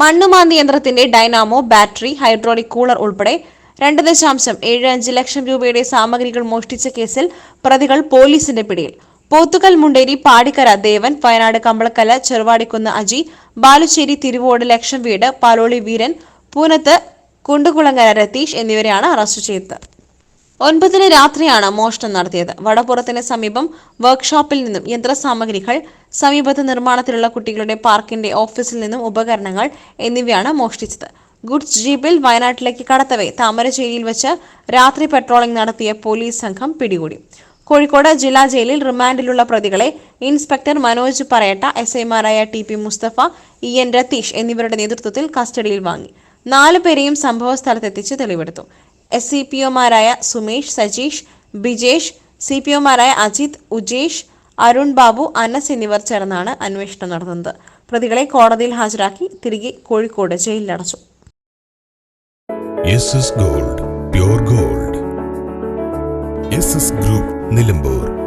മണ്ണുമാന്തി യന്ത്രത്തിന്റെ Dynamo battery hydraulic cooler ഉൾപ്പെടെ രണ്ട് ദശാംശം ഏഴ് അഞ്ച് ലക്ഷം രൂപയുടെ സാമഗ്രികൾ മോഷ്ടിച്ച കേസിൽ പ്രതികൾ പോലീസിന്റെ പിടിയിൽ. പോത്തുകൽ മുണ്ടേരി പാടിക്കര ദേവൻ വയനാട് കമ്പളക്കല ചെറുവാടിക്കുന്ന് അജി ബാലുശ്ശേരി തിരുവോട് ലക്ഷം വീട് പാലോളി വീരൻ പൂനത്ത് കുണ്ടുകുളങ്ങര രതീഷ് എന്നിവരെയാണ് അറസ്റ്റ് ചെയ്തത്. ഒൻപതിന് രാത്രിയാണ് മോഷണം നടത്തിയത്. വടപ്പുറത്തിന് സമീപം വർക്ക്ഷോപ്പിൽ നിന്നും യന്ത്രസാമഗ്രികൾ സമീപത്ത് നിർമ്മാണത്തിലുള്ള കുട്ടികളുടെ പാർക്കിന്റെ ഓഫീസിൽ നിന്നും ഉപകരണങ്ങൾ എന്നിവയാണ് മോഷ്ടിച്ചത്. ഗുഡ്സ് ജീപ്പിൽ വയനാട്ടിലേക്ക് കടത്തവേ താമരശ്ശേരിയിൽ വെച്ച് രാത്രി പെട്രോളിംഗ് നടത്തിയ പോലീസ് സംഘം പിടികൂടി. കോഴിക്കോട് ജില്ലാ ജയിലിൽ റിമാൻഡിലുള്ള പ്രതികളെ ഇൻസ്പെക്ടർ മനോജ് പറയട്ട എസ് ഐമാരായ T P Mustafa E N Ratheesh എന്നിവരുടെ നേതൃത്വത്തിൽ കസ്റ്റഡിയിൽ വാങ്ങി. നാലു പേരെയും സംഭവ സ്ഥലത്തെത്തിച്ച് തെളിവെടുത്തു. എസ് സി പി ഒമാരായ സുമേഷ് സജീഷ് ബിജേഷ് സി പി ഒമാരായ അജിത് ഉജേഷ് അരുൺ ബാബു അനസ് എന്നിവർ ചേർന്നാണ് അന്വേഷണം നടത്തുന്നത് പ്രതികളെ കോടതിയിൽ ഹാജരാക്കി തിരികെ Kozhikode ജയിലിലടച്ചു. Gold gold. Group Nilambur.